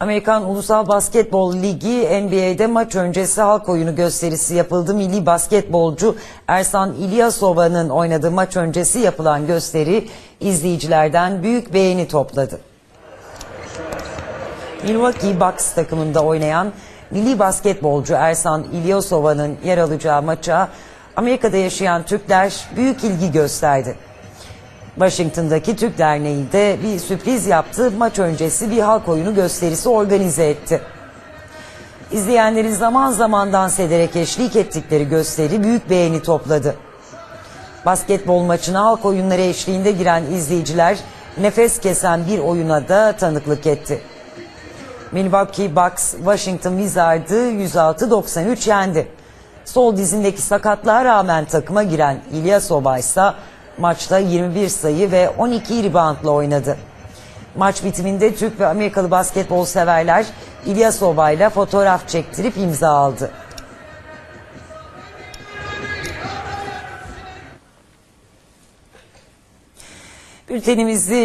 Amerikan Ulusal Basketbol Ligi NBA'de maç öncesi halk oyunu gösterisi yapıldı. Milli basketbolcu Ersan İlyasova'nın oynadığı maç öncesi yapılan gösteri izleyicilerden büyük beğeni topladı. Milwaukee Bucks takımında oynayan milli basketbolcu Ersan İlyasova'nın yer alacağı maça Amerika'da yaşayan Türkler büyük ilgi gösterdi. Washington'daki Türk Derneği de bir sürpriz yaptı. Maç öncesi bir halk oyunu gösterisi organize etti. İzleyenlerin zaman zaman dans ederek eşlik ettikleri gösteri büyük beğeni topladı. Basketbol maçına halk oyunları eşliğinde giren izleyiciler nefes kesen bir oyuna da tanıklık etti. Milwaukee Bucks Washington Wizards'ı 106-93 yendi. Sol dizindeki sakatlığa rağmen takıma giren İlyasova ise maçta 21 sayı ve 12 reboundla oynadı. Maç bitiminde Türk ve Amerikalı basketbol severler İlyasova ile fotoğraf çektirip imza aldı. Bültenimizi